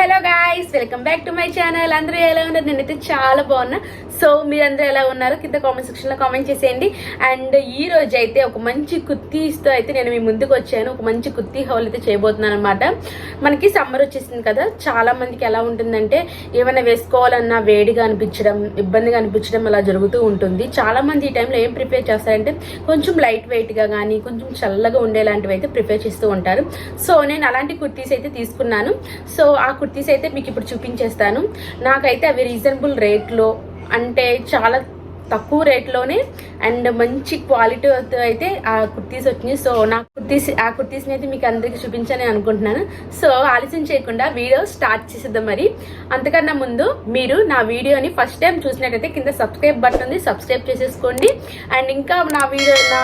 Hello guys welcome back to my channel అందరూ ఎలా ఉన్నారు? నేనైతే చాలా బాగున్నా. సో మీరందరూ ఎలా ఉన్నారు? కింద కామెంట్ సెక్షన్లో కామెంట్ చేసేయండి. అండ్ ఈ రోజు అయితే ఒక మంచి కుర్తీస్తో అయితే నేను మీ ముందుకు వచ్చాను. ఒక మంచి కుర్తీ హౌల్ అయితే చేయబోతున్నాను అనమాట మనకి సమ్మర్ వచ్చేసింది కదా. చాలా మందికి ఎలా ఉంటుందంటే ఏమైనా వేసుకోవాలన్నా వేడిగా అనిపించడం ఇబ్బందిగా అనిపించడం అలా జరుగుతూ ఉంటుంది. చాలా మంది ఈ టైంలో ఏం ప్రిపేర్ చేస్తారంటే కొంచెం లైట్ వెయిట్గా కానీ కొంచెం చల్లగా ఉండేలాంటివి అయితే ప్రిపేర్ చేస్తూ ఉంటారు. సో నేను అలాంటి కుర్తీస్ అయితే తీసుకున్నాను. సో ఆ కుర్తీస్ అయితే మీకు ఇప్పుడు చూపించేస్తాను. నాకైతే అవి రీజనబుల్ రేట్లో అంటే చాలా తక్కువ రేట్లోనే అండ్ మంచి క్వాలిటీ అయితే ఆ కుర్తీస్ వచ్చినాయి. సో నా కుర్తీస్ ఆ కుర్తీస్ని అయితే మీకు అందరికీ చూపించాలని అనుకుంటున్నాను. సో ఆలస్యం చేయకుండా వీడియో స్టార్ట్ చేసేద్దాం మరి. అంతకన్నా ముందు మీరు నా వీడియోని ఫస్ట్ టైం చూసినట్టయితే కింద సబ్స్క్రైబ్ బటన్ ఉంది. సబ్స్క్రైబ్ చేసేసుకోండి. అండ్ ఇంకా నా వీడియో నా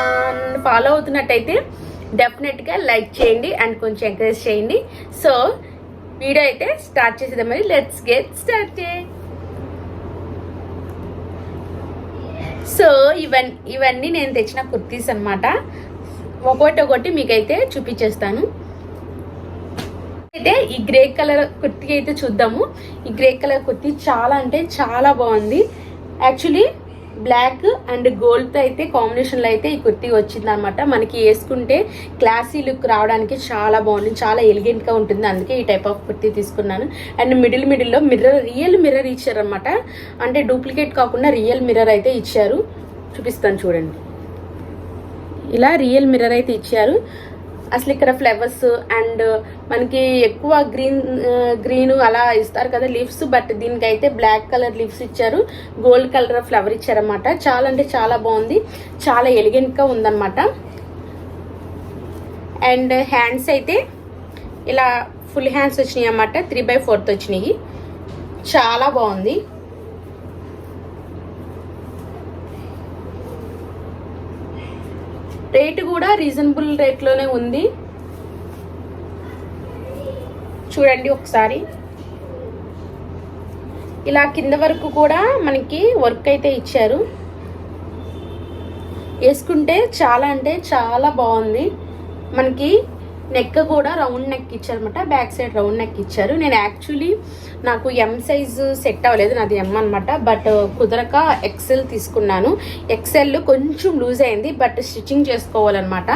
ఫాలో అవుతున్నట్టయితే డెఫినెట్గా లైక్ చేయండి. అండ్ కొంచెం ఎంకరేజ్ చేయండి. సో వీడియో అయితే స్టార్ట్ చేసేద్దాం మరి. లెట్స్ గెట్ స్టార్ట్ సో ఇవన్నీ ఇవన్నీ నేను తెచ్చిన కుర్తీస్ అన్నమాట. ఒకటి ఒకటి మీకైతే చూపించేస్తాను. అయితే ఈ గ్రే కలర్ కుర్తీ అయితే చూద్దాము. ఈ గ్రే కలర్ కుర్తీ చాలా అంటే చాలా బాగుంది. యాక్చువల్లీ బ్లాక్ అండ్ గోల్డ్తో అయితే కాంబినేషన్లో అయితే ఈ కుర్తీ వచ్చింది అనమాట మనకి వేసుకుంటే క్లాసీ లుక్ రావడానికి చాలా బాగుంది చాలా ఎలిగెంట్గా ఉంటుంది. అందుకే ఈ టైప్ ఆఫ్ కుర్తీ తీసుకున్నాను. అండ్ మిడిల్ మిడిల్లో మిర్రర్ రియల్ మిర్రర్ ఇచ్చారనమాట అంటే డూప్లికేట్ కాకుండా రియల్ మిర్రర్ అయితే ఇచ్చారు. చూపిస్తాను చూడండి. ఇలా రియల్ మిర్రర్ అయితే ఇచ్చారు. అసలు ఇక్కడ ఫ్లవర్స్ అండ్ మనకి ఎక్కువ గ్రీన్ గ్రీన్ అలా ఇస్తారు కదా లీవ్స్ బట్ దీనికైతే బ్లాక్ కలర్ లీవ్స్ ఇచ్చారు. గోల్డ్ కలర్ ఫ్లవర్ ఇచ్చారనమాట చాలా అంటే చాలా బాగుంది. చాలా ఎలిగెంట్గా ఉందన్నమాట. అండ్ హ్యాండ్స్ అయితే ఇలా ఫుల్ హ్యాండ్స్ వచ్చినాయి అన్నమాట త్రీ బై ఫోర్త్ వచ్చినాయి. చాలా బాగుంది. రేటు కూడా రీజనబుల్ రేట్లోనే ఉంది. చూడండి ఒకసారి. ఇలా కింద వరకు కూడా మనకి వర్క్ అయితే ఇచ్చారు. వేసుకుంటే చాలా అంటే చాలా బాగుంది. మనకి నెక్ కూడా రౌండ్ నెక్ ఇచ్చారనమాట బ్యాక్ సైడ్ రౌండ్ నెక్ ఇచ్చారు. నేను యాక్చువల్లీ నాకు ఎం సైజు సెట్ అవ్వలేదు నాది ఎం అనమాట బట్ కుదరక ఎక్సెల్ తీసుకున్నాను. ఎక్సెల్ కొంచెం లూజ్ అయింది బట్ స్టిచ్చింగ్ చేసుకోవాలన్నమాట.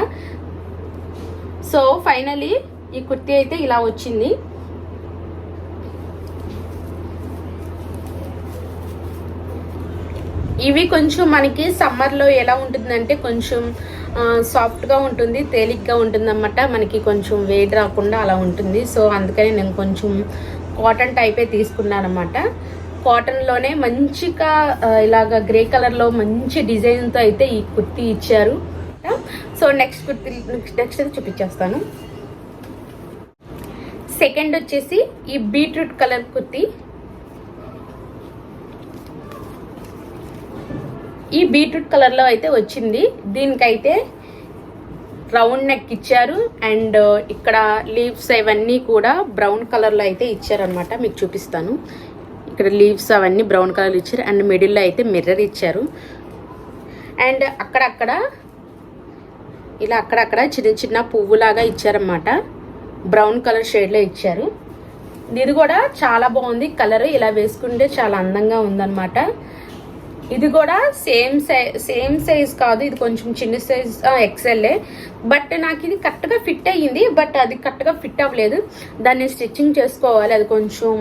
సో ఫైనలీ ఈ కుర్తీ అయితే ఇలా వచ్చింది. ఇవి కొంచెం మనకి సమ్మర్లో ఎలా ఉంటుందంటే కొంచెం సాఫ్ట్గా ఉంటుంది తేలిగ్గా ఉంటుంది అన్నమాట మనకి కొంచెం వేడి రాకుండా అలా ఉంటుంది. సో అందుకని నేను కొంచెం కాటన్ టైపే తీసుకున్నాను అనమాట కాటన్లోనే మంచిగా ఇలాగ గ్రే కలర్లో మంచి డిజైన్తో అయితే ఈ కుర్తీ ఇచ్చారు. సో నెక్స్ట్ కుర్తీ నెక్స్ట్ చూపించేస్తాను. సెకండ్ వచ్చేసి ఈ బీట్రూట్ కలర్ కుర్తీ. ఈ బీట్రూట్ కలర్లో అయితే వచ్చింది. దీనికైతే రౌండ్ నెక్ ఇచ్చారు. అండ్ uh, ఇక్కడ లీవ్స్ అవన్నీ కూడా బ్రౌన్ కలర్లో అయితే ఇచ్చారనమాట మీకు చూపిస్తాను. ఇక్కడ లీవ్స్ అవన్నీ బ్రౌన్ కలర్ ఇచ్చారు. అండ్ మిడిల్లో అయితే మిర్రర్ ఇచ్చారు. అండ్ అక్కడక్కడ ఇలా అక్కడక్కడ చిన్న చిన్న పువ్వులాగా ఇచ్చారనమాట బ్రౌన్ కలర్ షేడ్లో ఇచ్చారు. ఇది కూడా చాలా బాగుంది. కలర్ ఇలా వేసుకుంటే చాలా అందంగా ఉందన్నమాట. ఇది కూడా సేమ్ సైజ్ సేమ్ సైజ్ కాదు. ఇది కొంచెం చిన్న సైజ్ ఎక్సెల్ఏ బట్ నాకు ఇది కరెక్ట్గా ఫిట్ అయ్యింది. బట్ అది కరెక్ట్గా ఫిట్ అవ్వలేదు. దాన్ని స్టిచ్చింగ్ చేసుకోవాలి. అది కొంచెం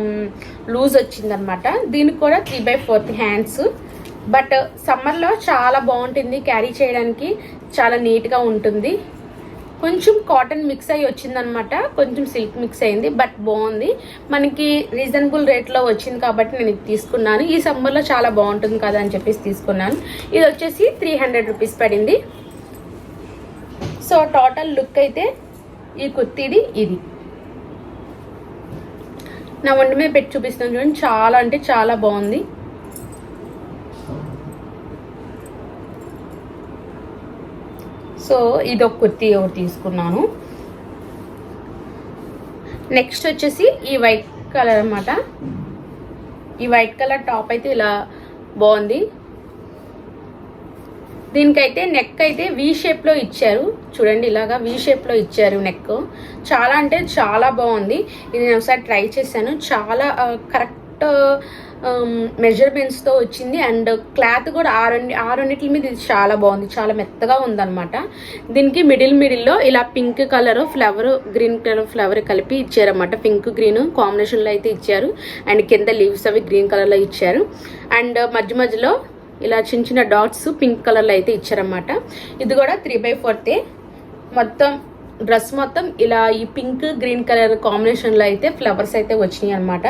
లూజ్ వచ్చిందనమాట దీనికి కూడా three by fourth hands but సమ్మర్లో చాలా బాగుంటుంది. క్యారీ చేయడానికి చాలా నీట్గా ఉంటుంది. కొంచెం కాటన్ మిక్స్ అయ్యి వచ్చిందనమాట. కొంచెం సిల్క్ మిక్స్ అయింది బట్ బాగుంది. మనకి రీజనబుల్ రేట్లో వచ్చింది కాబట్టి నేను ఇది తీసుకున్నాను. ఈ సమ్మర్లో చాలా బాగుంటుంది కదా అని చెప్పేసి తీసుకున్నాను. ఇది వచ్చేసి త్రీ హండ్రెడ్ రూపీస్ పడింది. సో టోటల్ లుక్ అయితే ఈ కుర్తీది ఇది. నా వండి మీద పెట్టి చూపిస్తాను చూడండి చాలా అంటే చాలా బాగుంది. సో ఇది ఒక కుర్తీ ఒకటి తీసుకున్నాను. నెక్స్ట్ వచ్చేసి ఈ వైట్ కలర్ అనమాట ఈ వైట్ కలర్ టాప్ అయితే ఇలా బాగుంది. దీనికైతే నెక్ అయితే వి షేప్లో ఇచ్చారు. చూడండి ఇలాగా వి షేప్లో ఇచ్చారు నెక్ చాలా అంటే చాలా బాగుంది. ఇది నేను ఒకసారి ట్రై చేశాను. చాలా కరెక్ట్ మెజర్మెంట్స్తో um, వచ్చింది. అండ్ క్లాత్ కూడా ఆ రెండు ఆ రెండింటి మీద ఇది చాలా బాగుంది. చాలా మెత్తగా ఉందన్నమాట. దీనికి మిడిల్ మిడిల్లో ఇలా pink colour flower green colour flower కలిపి ఇచ్చారన్నమాట. పింక్ గ్రీన్ కాంబినేషన్లో అయితే ఇచ్చారు. అండ్ కింద లీవ్స్ అవి గ్రీన్ కలర్లో ఇచ్చారు. అండ్ మధ్య మధ్యలో ఇలా చిన్న చిన్న డాట్స్ పింక్ కలర్లో అయితే ఇచ్చారన్నమాట. ఇది కూడా త్రీ బై ఫోర్తే మొత్తం డ్రెస్ మొత్తం ఇలా ఈ పింక్ గ్రీన్ కలర్ కాంబినేషన్లో అయితే ఫ్లవర్స్ అయితే వచ్చినాయి అనమాట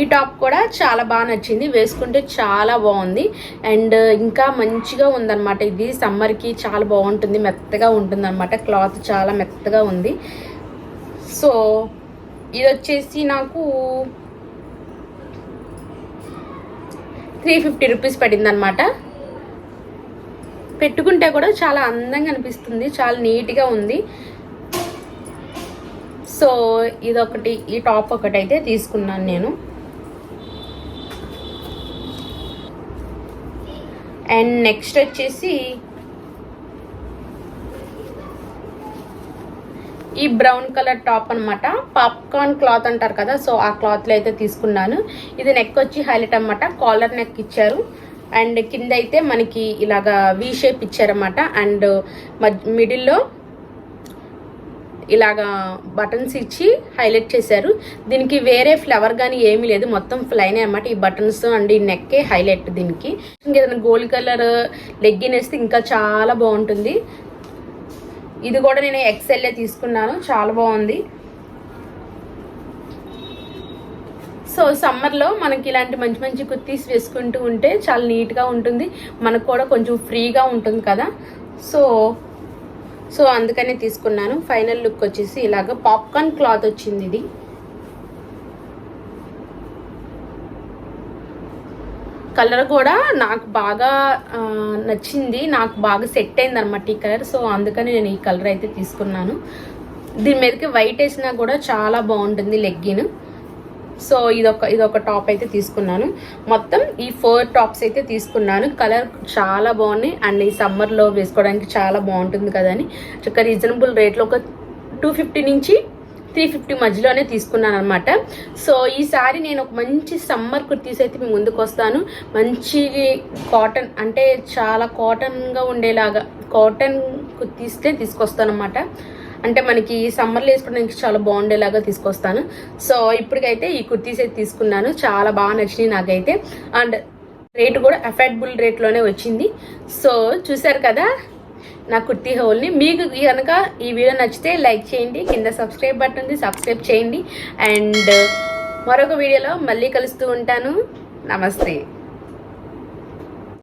ఈ టాప్ కూడా చాలా బాగా నచ్చింది. వేసుకుంటే చాలా బాగుంది. అండ్ ఇంకా మంచిగా ఉందన్నమాట ఇది. సమ్మర్కి చాలా బాగుంటుంది. మెత్తగా ఉంటుంది అనమాట క్లాత్ చాలా మెత్తగా ఉంది. సో ఇది వచ్చేసి నాకు త్రీ ఫిఫ్టీ రూపీస్ పడింది అనమాట పెట్టుకుంటే కూడా చాలా అందంగా అనిపిస్తుంది. చాలా నీట్గా ఉంది. సో ఇదొకటి. ఈ టాప్ ఒకటి అయితే తీసుకున్నాను నేను. అండ్ నెక్స్ట్ వచ్చేసి ఈ బ్రౌన్ కలర్ టాప్ అనమాట పాప్కార్న్ క్లాత్ అంటారు కదా సో ఆ క్లాత్లో అయితే తీసుకున్నాను. ఇది నెక్ వచ్చి హైలైట్ అనమాట కాలర్ నెక్ ఇచ్చారు. అండ్ కింద అయితే మనకి ఇలాగా వీ షేప్ ఇచ్చారన్నమాట. అండ్ మిడిల్లో ఇలాగా బటన్స్ ఇచ్చి హైలైట్ చేశారు. దీనికి వేరే ఫ్లవర్ కానీ ఏమీ లేదు. మొత్తం ఫ్లైన్ అనమాట ఈ బటన్స్ అండ్ ఈ నెక్కే హైలైట్ దీనికి. ఇంకేదైనా గోల్డ్ కలర్ లెగ్గిన్ వేస్తే ఇంకా చాలా బాగుంటుంది. ఇది కూడా నేను ఎక్సెల్లే తీసుకున్నాను. చాలా బాగుంది. సో సమ్మర్లో మనకి ఇలాంటి మంచి మంచి కుర్తీస్ వేసుకుంటూ ఉంటే చాలా నీట్గా ఉంటుంది. మనకు కూడా కొంచెం ఫ్రీగా ఉంటుంది కదా. సో సో అందుకనే తీసుకున్నాను. ఫైనల్ లుక్ వచ్చేసి ఇలాగ పాప్కార్న్ క్లాత్ వచ్చింది ఇది. కలర్ కూడా నాకు బాగా నచ్చింది. నాకు బాగా సెట్ అయింది అనమాట ఈ కలర్ సో అందుకని నేను ఈ కలర్ అయితే తీసుకున్నాను. దీని మీదకి వైట్ వేసినా కూడా చాలా బాగుంటుంది లెగ్గిన్. సో ఇదొక ఇదొక టాప్ అయితే తీసుకున్నాను. మొత్తం ఈ ఫోర్ టాప్స్ అయితే తీసుకున్నాను. కలర్ చాలా బాగున్నాయి. అండ్ ఈ సమ్మర్లో వేసుకోవడానికి చాలా బాగుంటుంది కదా అని. చక్కగా రీజనబుల్ రేట్లో ఒక టూ ఫిఫ్టీ నుంచి త్రీ ఫిఫ్టీ మధ్యలోనే తీసుకున్నాను అనమాట సో ఈసారి నేను ఒక మంచి సమ్మర్ కుర్తీస్ అయితే మీ ముందుకు వస్తాను. మంచి కాటన్ అంటే చాలా కాటన్గా ఉండేలాగా కాటన్ కుర్తీస్తే తీసుకొస్తాను అనమాట అంటే మనకి సమ్మర్లో వేసుకోవడానికి చాలా బాగుండేలాగా తీసుకొస్తాను. సో ఇప్పటికైతే ఈ కుర్తీస్ అయితే తీసుకున్నాను. చాలా బాగా నచ్చినాయి నాకైతే. అండ్ రేటు కూడా అఫోర్డబుల్ రేట్లోనే వచ్చింది. సో చూసారు కదా నా కుర్తీ హోల్ని. మీకు కనుక ఈ వీడియో నచ్చితే లైక్ చేయండి. కింద సబ్స్క్రైబ్ బటన్ ఉంది. సబ్స్క్రైబ్ చేయండి. అండ్ మరొక వీడియోలో మళ్ళీ కలుస్తూ ఉంటాను. నమస్తే.